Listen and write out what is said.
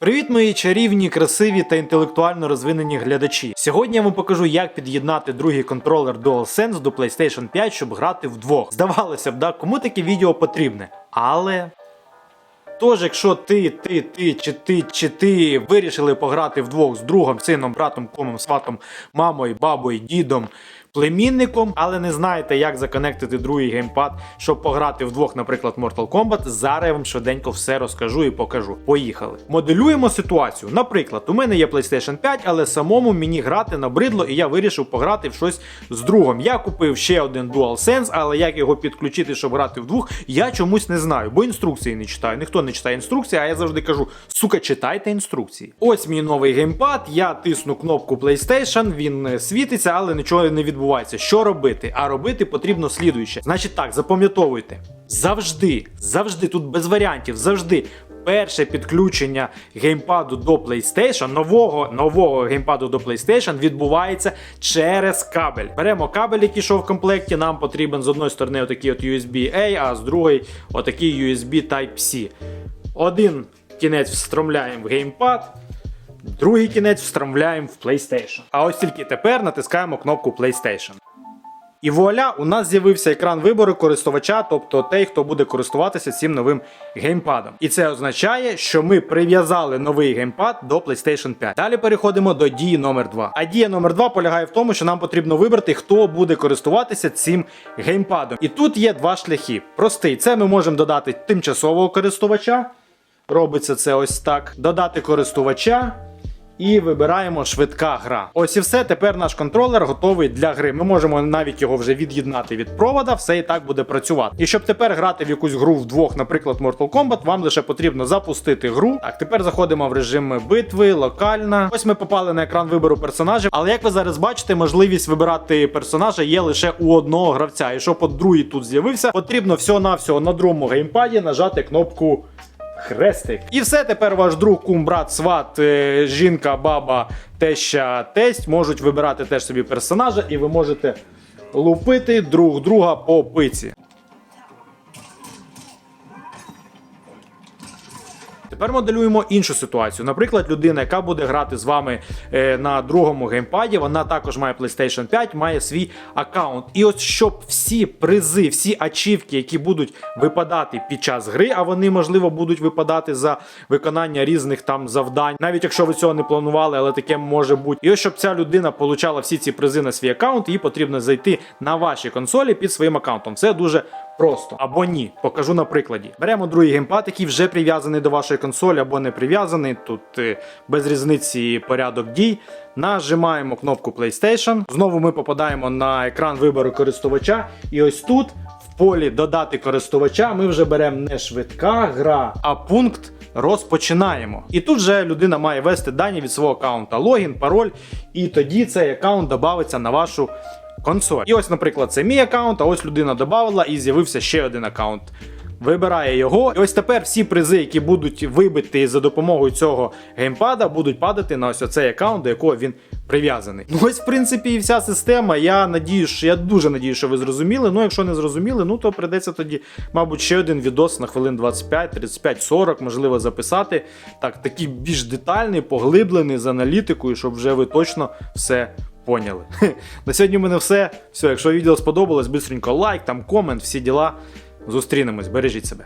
Привіт, мої чарівні, красиві та інтелектуально розвинені глядачі. Сьогодні я вам покажу, як під'єднати другий контролер DualSense до PlayStation 5, щоб грати вдвох. Здавалося б, да, кому таке відео потрібне. Але. Тож, якщо ти, ти, ти, чи ти, чи ти вирішили пограти вдвох з другом, сином, братом, кумом, сватом, мамою, бабою, дідом, племінником, але не знаєте, як законектити другий геймпад, щоб пограти вдвох, наприклад, Mortal Kombat, зараз я вам швиденько все розкажу і покажу. Поїхали. Моделюємо ситуацію. Наприклад, у мене є PlayStation 5, але самому мені грати набридло, і я вирішив пограти в щось з другом. Я купив ще один DualSense, але як його підключити, щоб грати вдвох, я чомусь не знаю, бо інструкції не читаю. Ніхто не читає інструкції, а я завжди кажу: сука, читайте інструкції. Ось мій новий геймпад. Я тисну кнопку PlayStation, він е, світиться, але нічого не відбувається. Що робити? А робити потрібно слідуюче. Значить так, запам'ятовуйте. Завжди, завжди, тут без варіантів, завжди. Перше підключення геймпаду до PlayStation, нового нового геймпаду до PlayStation відбувається через кабель. Беремо кабель, який йшов в комплекті. Нам потрібен з одної сторони отакий от USB-A, а з другої отакий USB Type-C. Один кінець встромляємо в геймпад. Другий кінець встромляємо в PlayStation. А ось тільки тепер натискаємо кнопку PlayStation. І вуаля, у нас з'явився екран вибору користувача, тобто той, хто буде користуватися цим новим геймпадом. І це означає, що ми прив'язали новий геймпад до PlayStation 5. Далі переходимо до дії номер 2. А дія номер 2 полягає в тому, що нам потрібно вибрати, хто буде користуватися цим геймпадом. І тут є два шляхи. Простий, це ми можемо додати тимчасового користувача. Робиться це ось так. Додати користувача. І вибираємо швидка гра. Ось і все. Тепер наш контролер готовий для гри. Ми можемо навіть його вже від'єднати від провода, все і так буде працювати. І щоб тепер грати в якусь гру вдвох, наприклад, Mortal Kombat, вам лише потрібно запустити гру. Так, тепер заходимо в режим битви, локальна. Ось ми попали на екран вибору персонажів. Але як ви зараз бачите, можливість вибирати персонажа є лише у одного гравця. І щоб от другий тут з'явився, потрібно всього-навсього на другому геймпаді нажати кнопку. Хрестик. І все, тепер ваш друг, кум, брат, сват, е, жінка, баба, теща, тесть можуть вибирати теж собі персонажа, і ви можете лупити друг друга по пиці. Тепер моделюємо іншу ситуацію. Наприклад, людина, яка буде грати з вами е, на другому геймпаді, вона також має PlayStation 5, має свій аккаунт. І от щоб всі призи, всі ачівки, які будуть випадати під час гри, а вони можливо будуть випадати за виконання різних там завдань, навіть якщо ви цього не планували, але таке може бути. І ось щоб ця людина получала всі ці призи на свій аккаунт, їй потрібно зайти на ваші консолі під своїм аккаунтом. Це дуже просто або ні. Покажу на прикладі. Беремо другий геймпад, який вже прив'язаний до вашої консолі або не прив'язаний. Тут е, без різниці порядок дій. Нажимаємо кнопку PlayStation. Знову ми попадаємо на екран вибору користувача. І ось тут. В полі додати користувача ми вже беремо не швидка гра, а пункт розпочинаємо. І тут вже людина має ввести дані від свого аккаунта, логін, пароль, і тоді цей аккаунт додається на вашу консоль. І ось, наприклад, це мій аккаунт, а ось людина додавала і з'явився ще один аккаунт. Вибирає його. І ось тепер всі призи, які будуть вибиті за допомогою цього геймпада, будуть падати на ось оцей аккаунт, до якого він прив'язаний. Ну ось, в принципі, і вся система. Я надію, що я дуже надію, що ви зрозуміли. Ну, якщо не зрозуміли, ну то прийдеться тоді, мабуть, ще один відос на хвилин 25, 35, 40, можливо, записати. Так, такий більш детальний, поглиблений з аналітикою, щоб вже ви точно все. Поняли. На сьогодні в мене все. Все, якщо відео сподобалось, бистренько лайк, там комент, всі діла. Зустрінемось, бережіть себе.